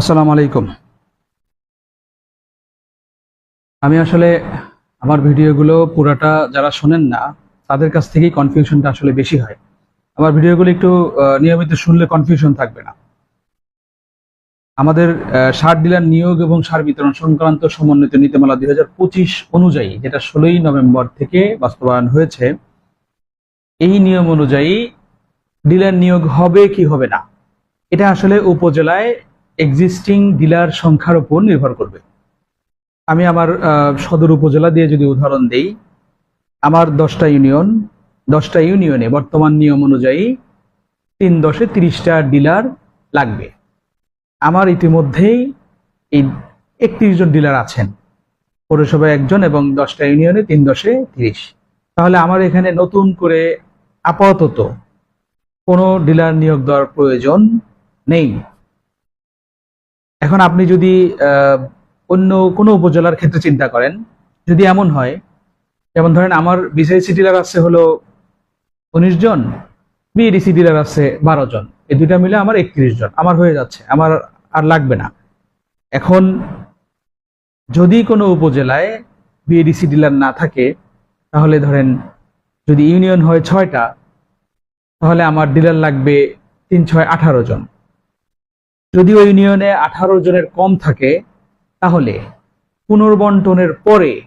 আসসালামু আলাইকুম। আমি আসলে আমার ভিডিওগুলো পুরাটা যারা শোনেন না, তাদের কাছ থেকেই কনফিউশনটা আসলে বেশি হয়। আমার ভিডিওগুলো একটু নিয়মিত শুনলে কনফিউশন থাকবে না। আমাদের সার ডিলার নিয়োগ এবং সার বিতরণ সংক্রান্ত সমন্বিত নীতিমালা দুই হাজার পঁচিশ অনুযায়ী, যেটা ষোলোই নভেম্বর থেকে বাস্তবায়ন হয়েছে, এই নিয়ম অনুযায়ী ডিলার নিয়োগ হবে কি হবে না? এটা আসলে উপজেলায় এক্সিস্টিং ডিলার সংখ্যার উপর নির্ভর করবে। আমি আমার সদর উপজেলা দিয়ে যদি উদাহরণ দেই, আমার দশটা ইউনিয়ন দশটা ইউনিয়নে বর্তমান নিয়ম অনুযায়ী তিন দশে তিরিশটা ডিলার লাগবে। আমার ইতিমধ্যেই এই একত্রিশ জন ডিলার আছেন। পৌরসভায় একজন এবং দশটা ইউনিয়নে তিন দশে তিরিশ। তাহলে আমার এখানে নতুন করে আপাতত কোনো ডিলার নিয়োগ দেওয়ার প্রয়োজন নেই। এখন আপনি যদি অন্য কোনো উপজেলার ক্ষেত্রে চিন্তা করেন, যদি এমন হয়, যেমন ধরেন আমার বিসিআইসি ডিলার আছে হলো উনিশ জন বিএডিসি ডিলার আছে বারো জন, এই দুইটা মিলে আমার একত্রিশ জন, আমার হয়ে যাচ্ছে, আমার আর লাগবে না। এখন যদি কোনো উপজেলায় বিএডিসি ডিলার না থাকে, তাহলে ধরেন যদি ইউনিয়ন হয় ছয়টা, তাহলে আমার ডিলার লাগবে তিন, ছয়, আঠারো জন। যদি ওই ইউনিয়নে আঠারো জনের কম থাকে, তাহলে পুনর্বন্টনের পরে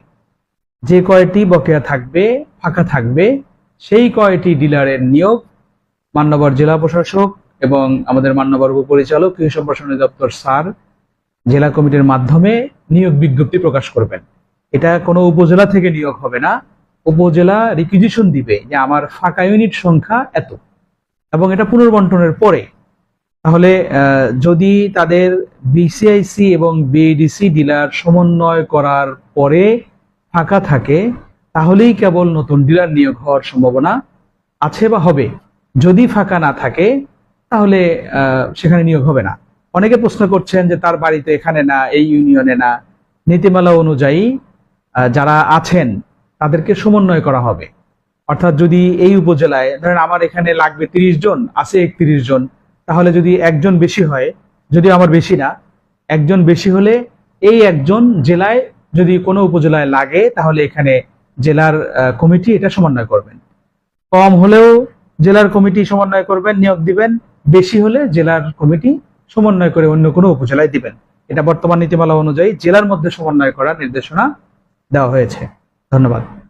যে কয়টি বকেয়া থাকবে, ফাঁকা থাকবে, সেই কয়টি ডিলারের নিয়োগ মান্যবর জেলা প্রশাসক এবং আমাদের মান্যবর উপপরিচালক, কৃষি সম্প্রসারণ দপ্তর স্যার, জেলা কমিটির মাধ্যমে নিয়োগ বিজ্ঞপ্তি প্রকাশ করবেন। এটা কোনো উপজেলা থেকে নিয়োগ হবে না। উপজেলা রিকুইজিশন দিবে যে আমার ফাঁকা ইউনিট সংখ্যা এত। এবং এটা পুনর্বন্টনের পরে তাহলে যদি তাদের বিসিআইসি এবং বিডিসি ডিলার সমন্বয় করার পরে ফাঁকা থাকে, তাহলেই কেবল নতুন ডিলার নিয়োগ হওয়ার সম্ভাবনা আছে বা হবে। যদি ফাঁকা না থাকে, তাহলে সেখানে নিয়োগ হবে না। অনেকে প্রশ্ন করছেন যে তার বাড়িতে এখানে না, এই ইউনিয়নে না। নীতিমালা অনুযায়ী যারা আছেন, তাদেরকে সমন্বয় করা হবে। অর্থাৎ যদি এই উপজেলায়, ধরেন আমার এখানে লাগবে তিরিশ জন, আছে একত্রিশ জন তাহলে যদি একজন বেশি হয়, যদি আমার বেশি না, একজন বেশি হলে এই একজন জেলায় যদি কোনো উপজেলায় লাগে, তাহলে এখানে জেলার কমিটি এটা সমন্বয় করবেন। কম হলেও জেলার কমিটি সমন্বয় করবেন, নিয়োগ দিবেন, বেশি হলে জেলার কমিটি সমন্বয় করে অন্য কোনো উপজেলায় দিবেন। এটা বর্তমান নীতিমালা অনুযায়ী জেলার মধ্যে সমন্বয় করার নির্দেশনা দেওয়া হয়েছে। ধন্যবাদ।